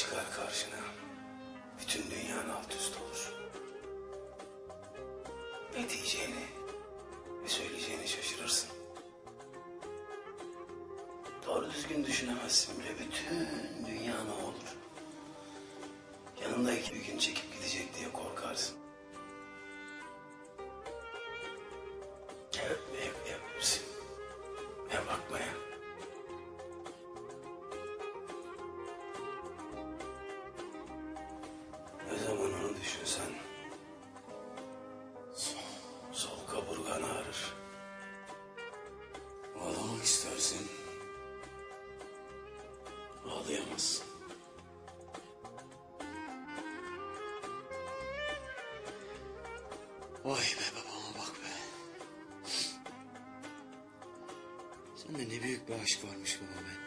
çıkar karşına. Bütün dünyanın alt üst olur. Ne diyeceğini ve söyleyeceğini şaşırırsın. Doğru düzgün düşünemezsin bile. Bütün dünya ne olur? Yanındaki bir gün çekip gidecek diye Ağlamak istersin. Ağlayamazsın. Vay be babama bak be. Sende ne büyük bir aşk varmış baba be.